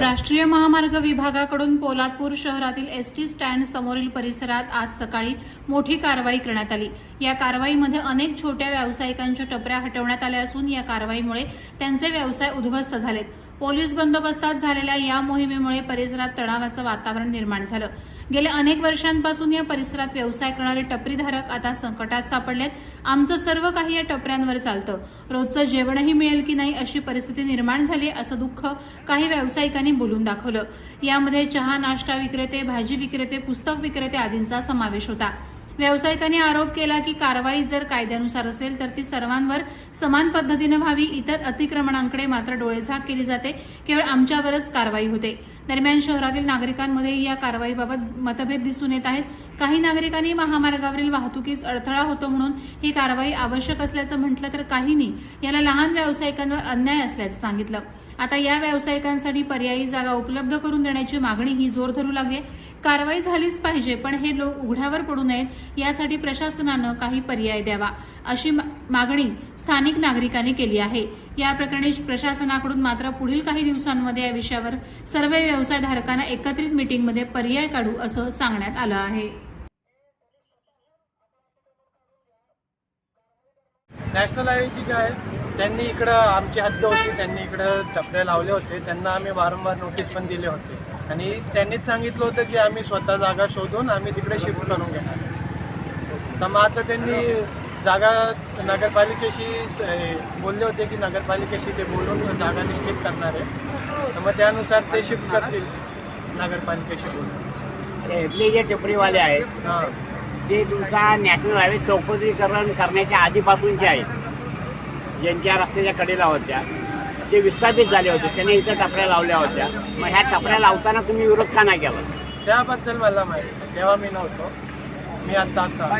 राष्ट्रीय महामार्ग विभागाकडून पोलादपूर शहरातील एस टी स्टँड समोरील परिसरात आज सकाळी मोठी कारवाई करण्यात आली. या कारवाईमध्ये अनेक छोट्या व्यावसायिकांच्या टपऱ्या हटवण्यात आल्या असून या कारवाईमुळे त्यांचे व्यवसाय उद्ध्वस्त झालेत. पोलीस बंदोबस्तात झालेल्या या मोहिमेमुळे परिसरात तणावाचं वातावरण निर्माण झालं. गेल्या अनेक वर्षांपासून या परिसरात व्यवसाय करणारे टपरीधारक आता संकटात सापडलेत. आमचं सर्व काही या टपऱ्यांवर चालतं. रोजचं जेवणही मिळेल की नाही अशी परिस्थिती निर्माण झाली असं दुःख काही व्यावसायिकांनी बोलून दाखवलं. यामध्ये चहा नाश्ता विक्रेते भाजी विक्रेते पुस्तक विक्रेते आदींचा समावेश होता. व्यावसायिकांनी आरोप केला की कारवाई जर कायद्यानुसार असेल तर ती सर्वांवर समान पद्धतीनं व्हावी. इतर अतिक्रमणांकडे मात्र डोळेझाक केली जाते. केवळ आमच्यावरच कारवाई होते. दरम्यान शहरातील नागरिकांमध्ये या कारवाईबाबत मतभेद दिसून येत आहेत. काही नागरिकांनी महामार्गावरील वाहतुकीस अडथळा होतो म्हणून ही कारवाई आवश्यक असल्याचं म्हटलं तर काहींनी याला लहान व्यावसायिकांवर अन्याय असल्याचं सांगितलं. आता या व्यावसायिकांसाठी पर्यायी जागा उपलब्ध करून देण्याची मागणी ही जोर धरू लागली कारवाई झालीच पाहिजे पण हे लोक उघड्यावर पडू नयेत यासाठी प्रशासनानं काही पर्याय द्यावा अशी मा- मागणी स्थानिक नागरिकांनी केली आहे. या प्रकरणी प्रशासनाकडून मात्र पुढील काही दिवसांमध्ये या विषयावर सर्व व्यवसायधारकांना एकत्रित मिटिंगमध्ये पर्याय काढू असं सांगण्यात आलं आहे. नॅशनल हायवेची जे आहे त्यांनी इकडं आमची हद्द होती त्यांनी इकडं टपरे लावले होते. त्यांना आम्ही वारंवार नोटीस पण दिले होते. आणि त्यांनीच सांगितलं होतं की आम्ही स्वतः जागा शोधून आम्ही तिकडे शिफ्ट करून घेणार. तर मग आता त्यांनी जागा नगरपालिकेशी बोलले होते की नगरपालिकेशी ते बोलून जागा निश्चित करणार आहे. तर मग त्यानुसार ते शिफ्ट करतील नगरपालिकेशी बोलून. इथले जे टपरीवाले आहेत हां. ते तुमचा नॅशनल हायवे चौपदरीकरण करण्याच्या आधीपासूनचे आहेत. ज्यांच्या रस्त्याच्या कडेला होत्या. ते विस्थापित झाले होते त्यांनी इथं टपऱ्या लावल्या होत्या. मग ह्या टपऱ्या लावताना तुम्ही विरोध का नाही केला? त्याबद्दल मला माहिती आहे. तेव्हा मी नव्हतो. मी आता आता.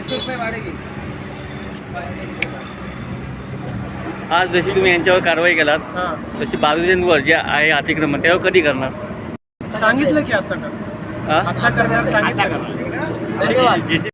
आज जशी तुम्ही यांच्यावर कारवाई केलात हां. तशी बाजूच्यांवर जे आहे अतिक्रमण त्यावर कधी करणार? सांगितलं की आता हा? आता करणार आता सांगितलं करा धन्यवाद